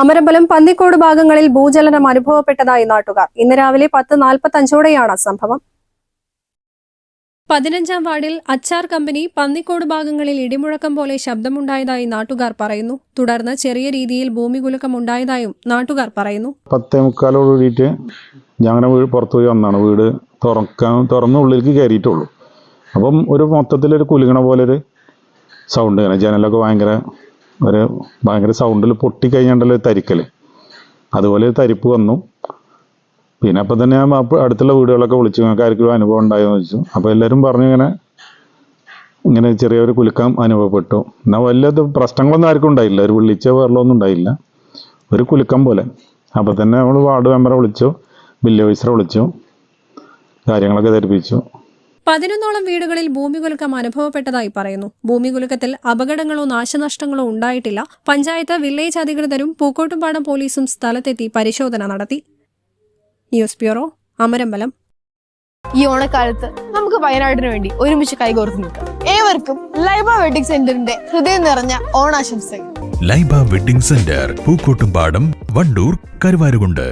അമരമ്പലം പന്നിക്കോട് ഭാഗങ്ങളിൽ ഭൂചലനം അനുഭവപ്പെട്ടതായി നാട്ടുകാർ. ഇന്ന് രാവിലെ പത്ത് നാൽപ്പത്തഞ്ചോടെയാണ് സംഭവം. പതിനഞ്ചാം വാർഡിൽ അച്ചാർ കമ്പനി പന്നിക്കോട് ഭാഗങ്ങളിൽ ഇടിമുഴക്കം പോലെ ശബ്ദമുണ്ടായതായി നാട്ടുകാർ പറയുന്നു. തുടർന്ന് ചെറിയ രീതിയിൽ ഭൂമികുലുക്കം ഉണ്ടായതായും നാട്ടുകാർ പറയുന്നു. പത്തേ മുക്കാലോട് കൂടിയിട്ട് ഞങ്ങളുടെ വീട് പുറത്തു പോയി വന്നാണ് വീട് തുറക്കാൻ തുറന്ന് ഉള്ളിലേക്ക് കയറിയിട്ടുള്ളൂ. അപ്പം ഒരു മൊത്തത്തിലൊരു കുലുങ്ങണ പോലെ ഒരു സൗണ്ട് ഇങ്ങനെ ജനലൊക്കെ ഭയങ്കര ഒരു ഭയങ്കര സൗണ്ടിൽ പൊട്ടിക്കഴിഞ്ഞാണ്ടല്ലോ തരിക്കൽ അതുപോലെ തരിപ്പ് വന്നു. പിന്നെ അപ്പം തന്നെ ഞാൻ അടുത്തുള്ള വീടുകളൊക്കെ വിളിച്ചു. ഞങ്ങൾക്ക് ആർക്കും അനുഭവം ഉണ്ടായെന്ന് ചോദിച്ചു. അപ്പോൾ എല്ലാവരും പറഞ്ഞു ഇങ്ങനെ ഇങ്ങനെ ചെറിയൊരു കുലുക്കം അനുഭവപ്പെട്ടു. എന്നാൽ വലിയ ഇത് പ്രശ്നങ്ങളൊന്നും ആർക്കും ഉണ്ടായില്ല. ഒരു വിളിച്ച വേറൊന്നും ഉണ്ടായില്ല. ഒരു കുലുക്കം പോലെ. അപ്പോൾ തന്നെ നമ്മൾ വാർഡ് മെമ്പറെ വിളിച്ചു. ബില്ല് ഓഫീസറെ വിളിച്ചു. കാര്യങ്ങളൊക്കെ ധരിപ്പിച്ചു. പതിനൊന്നോളം വീടുകളിൽ ഭൂമികുലുക്കം അനുഭവപ്പെട്ടതായി പറയുന്നു. ഭൂമികുലുക്കത്തിൽ അപകടങ്ങളോ നാശനഷ്ടങ്ങളോ ഉണ്ടായിട്ടില്ല. പഞ്ചായത്ത് വില്ലേജ് അധികൃതരും പൂക്കോട്ടുംപാടം പോലീസും സ്ഥലത്തെത്തി പരിശോധന നടത്തി. News bureau Amarambalam. ഈ ഓണക്കാലത്ത് നമുക്ക് വയനാടിന് വേണ്ടി ഒരുമിച്ച് കൈകോർത്ത് നിൽക്കാം. ഏവർക്കും ലൈബ വെഡിങ് സെന്ററിന്റെ ഹൃദയം നിറഞ്ഞ ഓണാശംസകൾ. Laiba wedding centre Pookkottumpadam Wandoor Karuvarakundu.